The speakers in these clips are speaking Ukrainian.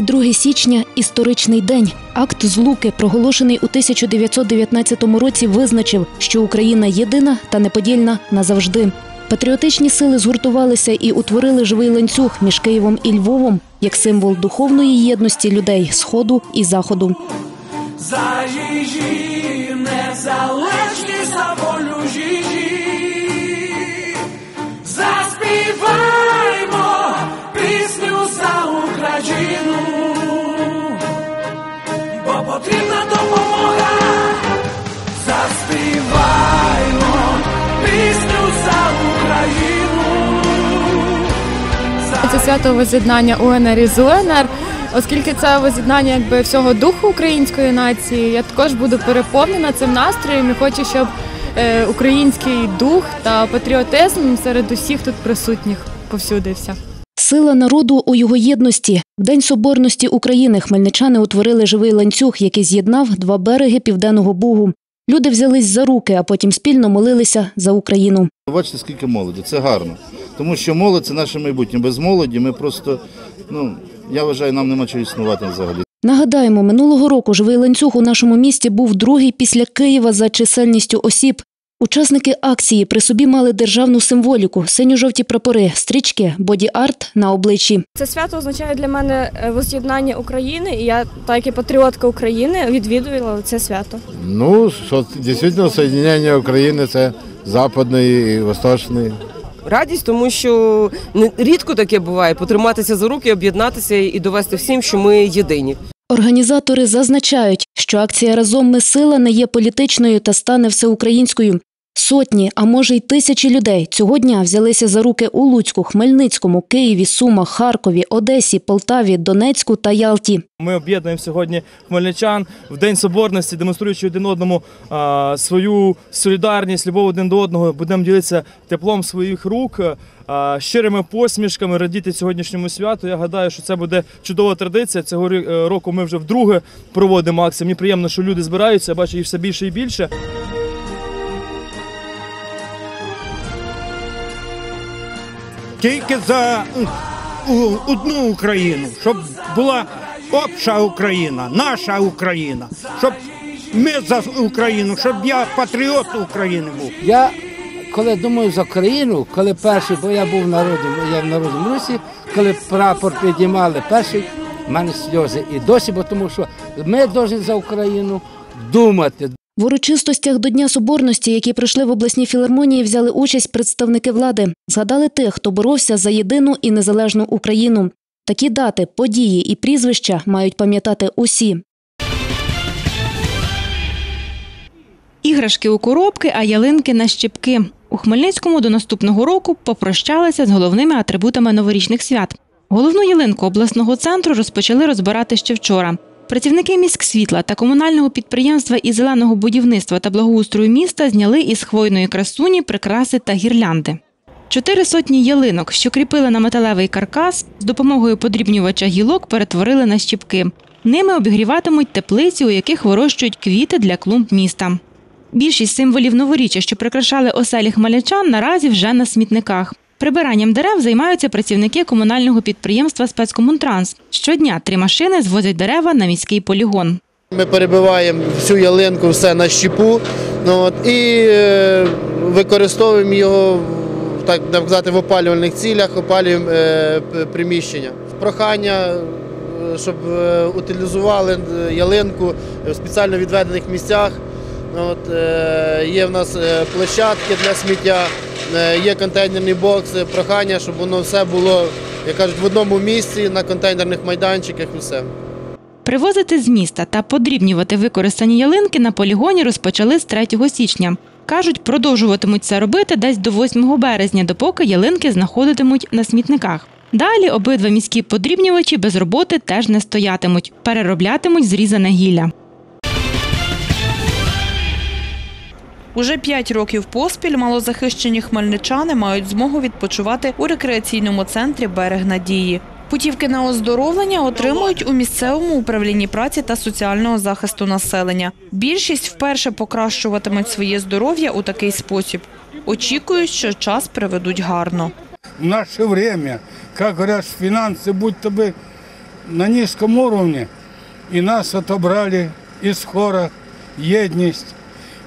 22 січня історичний день. Акт злуки, проголошений у 1919 році, визначив, що Україна єдина та неподільна назавжди. Патріотичні сили згуртувалися і утворили живий ланцюг між Києвом і Львовом як символ духовної єдності людей сходу і заходу. За її незалежність за 60-го воз'єднання УНР із УНР, оскільки це воз'єднання якби всього духу української нації, я також буду переповнена цим настроєм і хочу, щоб е, український дух та патріотизм серед усіх тут присутніх повсюдився. Сила народу у його єдності в День Соборності України хмельничани утворили живий ланцюг, який з'єднав два береги Південного Бугу. Люди взялись за руки, а потім спільно молилися за Україну. Бачите, скільки молоді, це гарно. Тому що молодь це наше майбутнє. Без молоді ми просто, ну, я вважаю, нам нема чого існувати взагалі. Нагадаємо, минулого року живий ланцюг у нашому місті був другий після Києва за чисельністю осіб. Учасники акції при собі мали державну символіку, синьо-жовті прапори, стрічки, боді-арт на обличчі. Це свято означає для мене е, воз'єднання України, і я, так як і патріотка України, відвідувала це свято. Ну, що дійсно соєднання України це западної і восточної. Радість, тому що рідко таке буває потриматися за руки, об'єднатися і довести всім, що ми єдині. Організатори зазначають, що акція Разом ми сила не є політичною та стане всеукраїнською. Сотні, а може й тисячі людей цього дня взялися за руки у Луцьку, Хмельницькому, Києві, Сумах, Харкові, Одесі, Полтаві, Донецьку та Ялті. Ми об'єднуємо сьогодні хмельничан в День Соборності, демонструючи один одному а, свою солідарність, любов один до одного. Будемо ділитися теплом своїх рук, а, щирими посмішками, радіти сьогоднішньому святу. Я гадаю, що це буде чудова традиція. Цього е, року ми вже вдруге проводимо акцію. Мені приємно, що люди збираються. Я бачу їх все більше і більше. Тільки за одну Україну, щоб була обща Україна, наша Україна, щоб ми за Україну, щоб я патріот України був. Я коли думаю за країну, коли перший, бо я був народом, я в народному русі, коли прапор підіймали перший, в мене сльози і досі, бо тому що ми повинні за Україну думати. В урочистостях до Дня Соборності, які пройшли в обласній філармонії, взяли участь представники влади. Згадали тих, хто боровся за єдину і незалежну Україну. Такі дати, події і прізвища мають пам'ятати усі. Іграшки у коробки, а ялинки на щіпки. У Хмельницькому до наступного року попрощалися з головними атрибутами новорічних свят. Головну ялинку обласного центру розпочали розбирати ще вчора. Працівники міськсвітла та комунального підприємства із зеленого будівництва та благоустрою міста зняли із хвойної красуні прикраси та гірлянди. Чотири сотні ялинок, що кріпили на металевий каркас, з допомогою подрібнювача гілок перетворили на щіпки. Ними обігріватимуть теплиці, у яких вирощують квіти для клумб міста. Більшість символів новоріччя, що прикрашали оселі хмельничан, наразі вже на смітниках. Прибиранням дерев займаються працівники комунального підприємства спецкомунтранс. Щодня три машини звозять дерева на міський полігон. Ми перебиваємо всю ялинку, все на щепу ну, і е, використовуємо його в опалювальних цілях, опалюємо е, приміщення. Прохання, е, щоб утилізували ялинку в спеціально відведених місцях. Ну, От, е, є в нас е, площадки для сміття, е, є контейнерний бокс. Е, Прохання, щоб воно все було, як кажуть, в одному місці на контейнерних майданчиках і все. Привозити з міста та подрібнювати використані ялинки на полігоні розпочали з 3 січня. Кажуть, продовжуватимуть це робити десь до 8 березня, допоки ялинки знаходитимуть на смітниках. Далі обидва міські подрібнювачі без роботи теж не стоятимуть, перероблятимуть зрізане гілля. Уже п'ять років поспіль малозахищені хмельничани мають змогу відпочивати у рекреаційному центрі Берег Надії. Путівки на оздоровлення отримують у місцевому управлінні праці та соціального захисту населення. Більшість вперше покращуватимуть своє здоров'я у такий спосіб. Очікують, що час приведуть гарно. Наше время, как говорят, финансы будто бы на низком уровне, и нас отобрали из хора «Едность»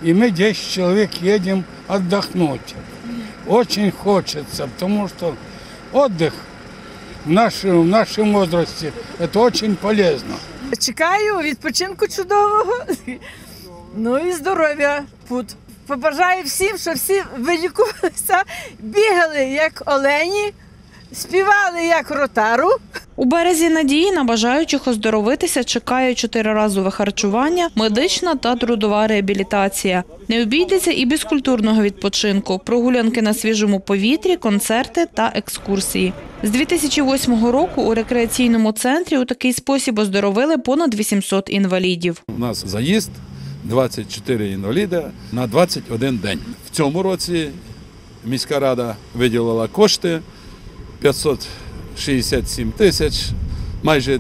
И мы 10 человек едем отдохнуть. Очень хочется, потому что отдых в нашем, в нашем возрасте – это очень полезно. Чекаю відпочинку чудового, ну і здоров'я пут. Побажаю всім, щоб всі вилікувалися, бігали як олені, співали як ротару. У березі надії на бажаючих оздоровитися чекає чотириразове харчування, медична та трудова реабілітація. Не обійдеться і без культурного відпочинку, прогулянки на свіжому повітрі, концерти та екскурсії. З 2008 року у рекреаційному центрі у такий спосіб оздоровили понад 800 інвалідів. У нас заїзд 24 інваліда на 21 день. В цьому році міська рада виділила кошти 567 тисяч, майже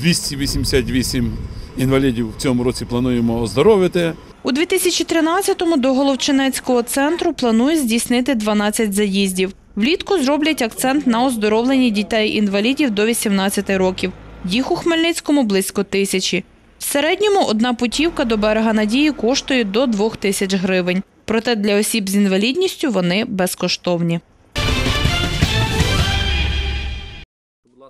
288 інвалідів в цьому році плануємо оздоровити. У 2013-му до Головчинецького центру планують здійснити 12 заїздів. Влітку зроблять акцент на оздоровленні дітей-інвалідів до 18 років. Їх у Хмельницькому близько тисячі. В середньому одна путівка до берега Надії коштує до 2 тисяч гривень. Проте для осіб з інвалідністю вони безкоштовні.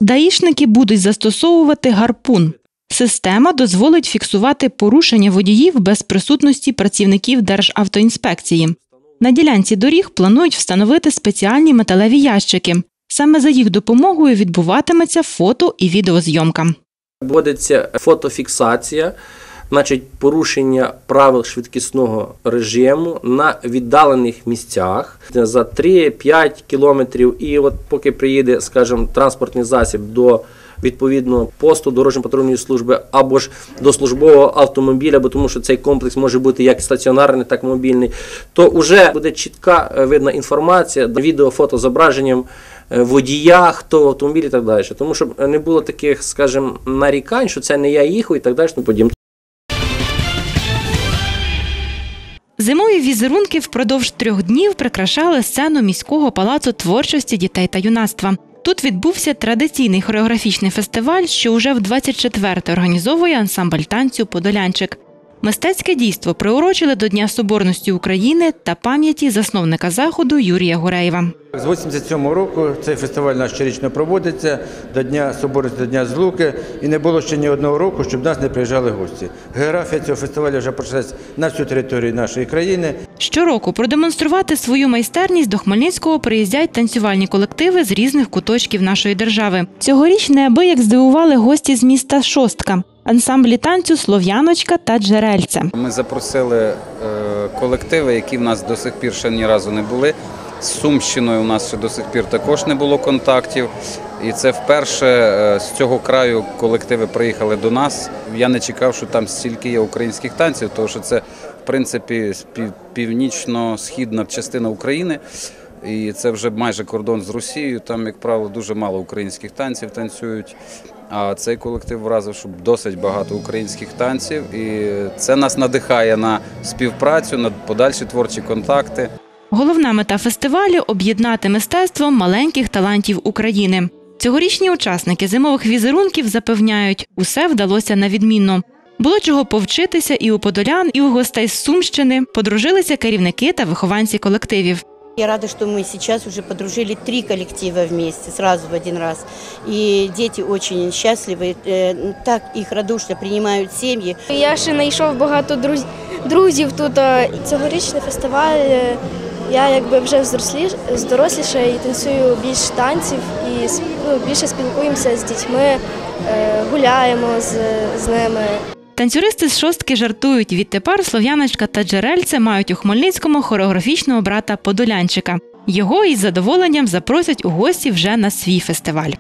Даїшники будуть застосовувати гарпун. Система дозволить фіксувати порушення водіїв без присутності працівників Державтоінспекції. На ділянці доріг планують встановити спеціальні металеві ящики. Саме за їх допомогою відбуватиметься фото і відеозйомка. Вводиться фотофіксація, значить порушення правил швидкісного режиму на віддалених місцях за 3-5 кілометрів. І от поки приїде, скажімо, транспортний засіб до відповідного посту дорожньо-патрульної служби або ж до службового автомобіля, бо тому що цей комплекс може бути як стаціонарний, так і мобільний, то вже буде чітка е, видна інформація, відео, фото зображенням е, водія, хто в автомобілі і так далі. Тому щоб не було таких, скажімо, нарікань, що це не я їхав і так далі. тому подібне. Зимові візерунки впродовж трьох днів прикрашали сцену міського палацу творчості дітей та юнацтва. Тут відбувся традиційний хореографічний фестиваль, що уже в 24-те організовує ансамбль танцю Подолянчик. Мистецьке дійство приурочили до Дня Соборності України та пам'яті засновника заходу Юрія Гуреєва. З 87 року цей фестиваль наш щорічно проводиться до Дня Соборності, до Дня Злуки, і не було ще ні одного року, щоб до нас не приїжджали гості. Географія цього фестивалю вже пройшлась на всю територію нашої країни. Щороку продемонструвати свою майстерність до Хмельницького приїздять танцювальні колективи з різних куточків нашої держави. Цьогоріч неабияк здивували гості з міста Шостка. Ансамблі танцю Слов'яночка та Джерельце. Ми запросили е, колективи, які в нас до сих пір ще ні разу не були. З Сумщиною у нас ще до сих пір також не було контактів. І це вперше е, з цього краю колективи приїхали до нас. Я не чекав, що там стільки є українських танців, тому що це, в принципі, пів- північно-східна частина України. І це вже майже кордон з Росією. Там, як правило, дуже мало українських танців танцюють. А цей колектив вразив, що досить багато українських танців, і це нас надихає на співпрацю, на подальші творчі контакти. Головна мета фестивалю об'єднати мистецтво маленьких талантів України. Цьогорічні учасники зимових візерунків запевняють, усе вдалося на відмінно. Було чого повчитися і у подолян, і у гостей з Сумщини. Подружилися керівники та вихованці колективів. Я рада, что мы сейчас уже подружили три коллектива вместе, сразу в один раз. И дети очень счастливы, э, так их радушно принимают семьи. Я ще знайшов багато друз- друзів тут. а Цьогорічний фестиваль е, я якби вже взрослі, доросліша і танцюю більше танців і с- ну, більше спілкуємося з дітьми, е, гуляємо з, з ними. Танцюристи з шостки жартують. Відтепер Слов'яночка та Джерельце мають у Хмельницькому хореографічного брата Подолянчика. Його із задоволенням запросять у гості вже на свій фестиваль.